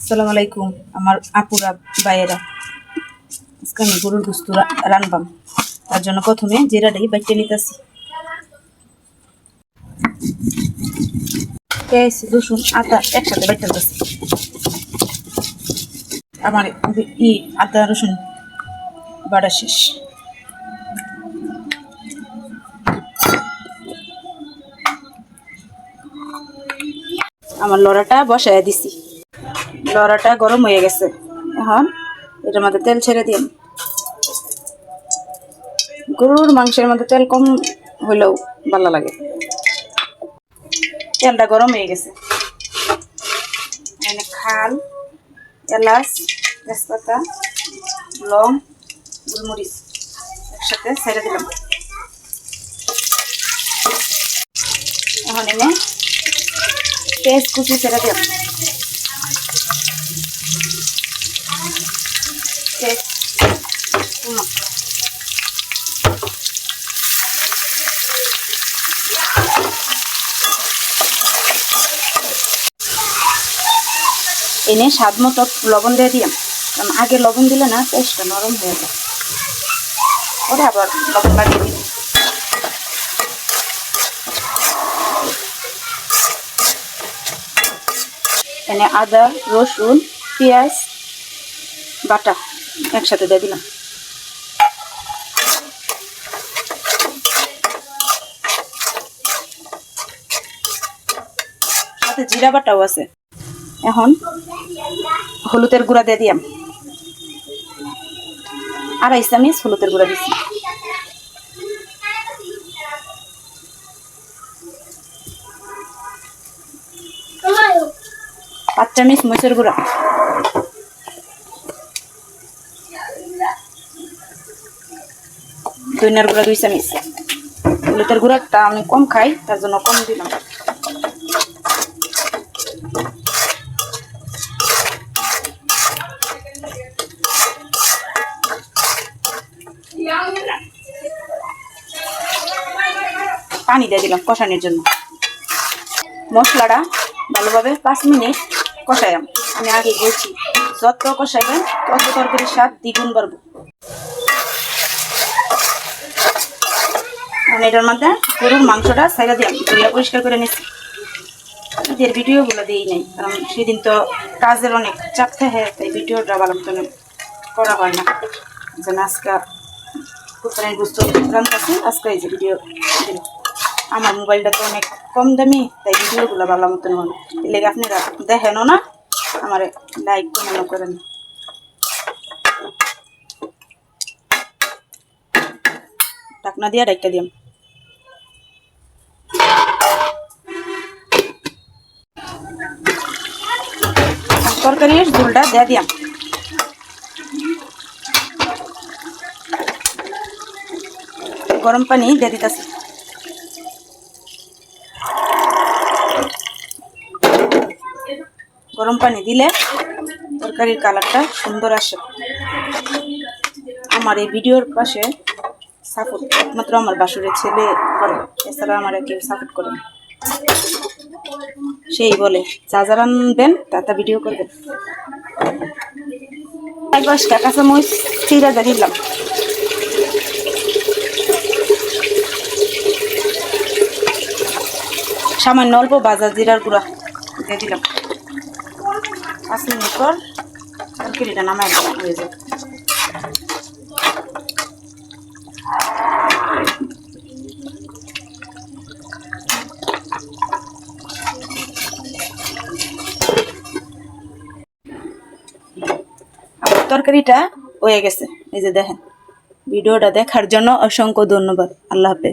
আসসালামু আলাইকুম, আমার আপুরা, ভাইয়েরা। আজকে আমি গরুর গুস্ত রানবাম। তার জন্য প্রথমে জিরাটাই বাইটে নিতেছি। পেঁয়াজ, রসুন, আদা একসাথে বাইটে আমার ই আদা, রসুন বাড়া শেষ। আমার লড়াটা বসায় দিছি। লড়াটা গরম হয়ে গেছে। এখন এটার মধ্যে তেল ছেড়ে দিন। গরুর মাংসের মধ্যে তেল কম হইলেও ভালো লাগে। তেলটা গরম হয়ে গেছে। এখানে খাল, এলাচ, তেজপাতা, লং, গোলমরিচ একসাথে ছেড়ে দিলাম। এখন এনে পেঁয়াজ কুচি ছেড়ে দিলাম। এনে স্বাদ মতো লবণ দিয়ে দিলাম কারণ আগে লবণ দিলে না পেস্টটা নরম হয়ে যায়। পরে আবার লবণ লাগিয়ে দিই এনে আদা, রসুন, পেঁয়াজ, বাটা একসাথে দিয়ে দিলাম। জিরা বাটাও আছে। এখন হলুদের গুঁড়া দিয়ে দিয়াম। আড়াই চামিচ হলুদের গুঁড়া দিছি। পাঁচ চামিচ মরিচের গুঁড়া। দইনার গুঁড়া দুই চামিচ। হলুদের গুঁড়াটা আমি কম খাই, তার জন্য কম দিলাম। পানি দিয়ে দিলাম কষানোর জন্য। মশলাটা ভালোভাবে পাঁচ মিনিট কষাইলাম। আমি আগে বলছি যত কষাইবেন, তত তরকারির স্বাদ দ্বিগুণ বাড়বো। আমি এটার মধ্যে গরুর মাংসটা সাইডা দিলাম। ধুইয়া পরিষ্কার করে নিচ্ছি ঈদের ভিডিওগুলো দিই নাই, কারণ সেদিন তো কাজের অনেক চাপ থাকে, তাই ভিডিওটা ভালো করা হয় না। যেন আজকে কুরবানির বুঝতে রান্তাছি আজকে এই যে ভিডিও আমার মোবাইলটা তো অনেক কম দামি, তাই ভিডিওগুলো ভালো মতন এর লেগে আপনারা দেখেনও না, আমার লাইক কমেন্টও করেন। টাকনা দিয়া ডাইকা দিয়াম তরকারির ঝোলটা দিয়ে দিয়াম গরম পানি দিয়ে দিতেছি। গরম পানি দিলে তরকারির কালারটা সুন্দর আসে। আমার এই ভিডিওর পাশে সাপোর্ট একমাত্র আমার বাসুরের ছেলে করে, এছাড়া আমার কেউ সাপোর্ট করে না। সেই বলে, যা যা রানবেন, তা তা ভিডিও করবেন। একবার কাঁচা মরিচ চিরা দিলাম। সামান্য অল্প বাজার জিরার গুঁড়া দিয়ে দিলাম। পাঁচ মিনিট পর তরকারিটা নামাই দিলাম হয়ে যাবে। তরকারিটা হয়ে গেছে। এই যে দেখেন, ভিডিওটা দেখার জন্য অসংখ্য ধন্যবাদ। আল্লাহ হাফেজ।